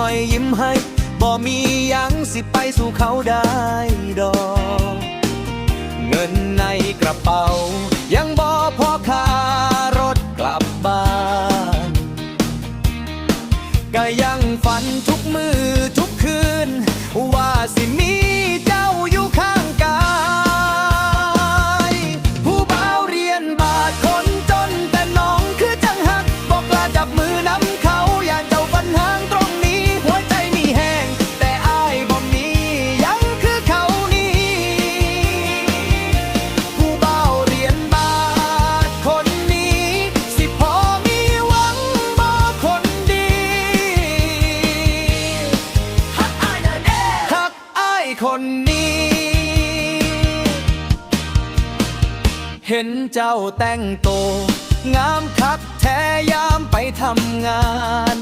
อยยิ้มให้ บ่มียังสิไปสู่เขาได้ดอก เงินในกระเป๋า ยังบ่พอคารถกลับบ้าน ก็ยังฝันทุกมือ คนนี้ เห็นเจ้าแต่งโต งามคักแท้ยามไปทำงาน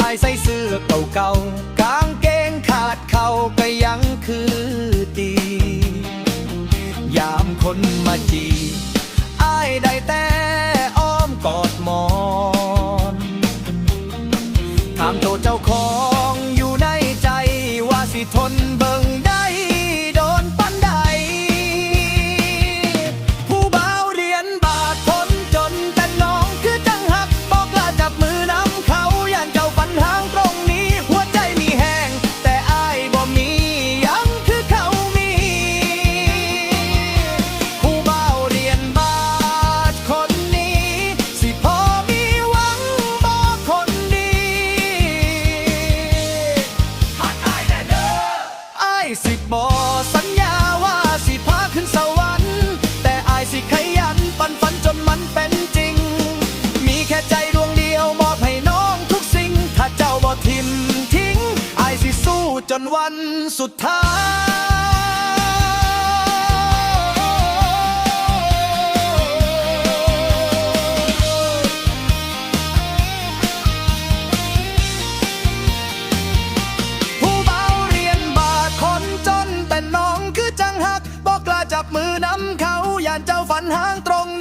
อายใส่เสื้อเก่าๆกางเกงขาดเข่าก็ยังคือดี ยามคนมาจีอายได้แต่ สิ สิบอสัญญาว่าสิพาขึ้นสวรรค์แต่อายสิขยันปันฝันจนมันเป็นจริง มีแค่ใจดวงเดียวมอบให้น้องทุกสิ่ง ถ้าเจ้าบ่ทิมทิ้งอายสิสู้จนวันสุดท้าย ทางตรง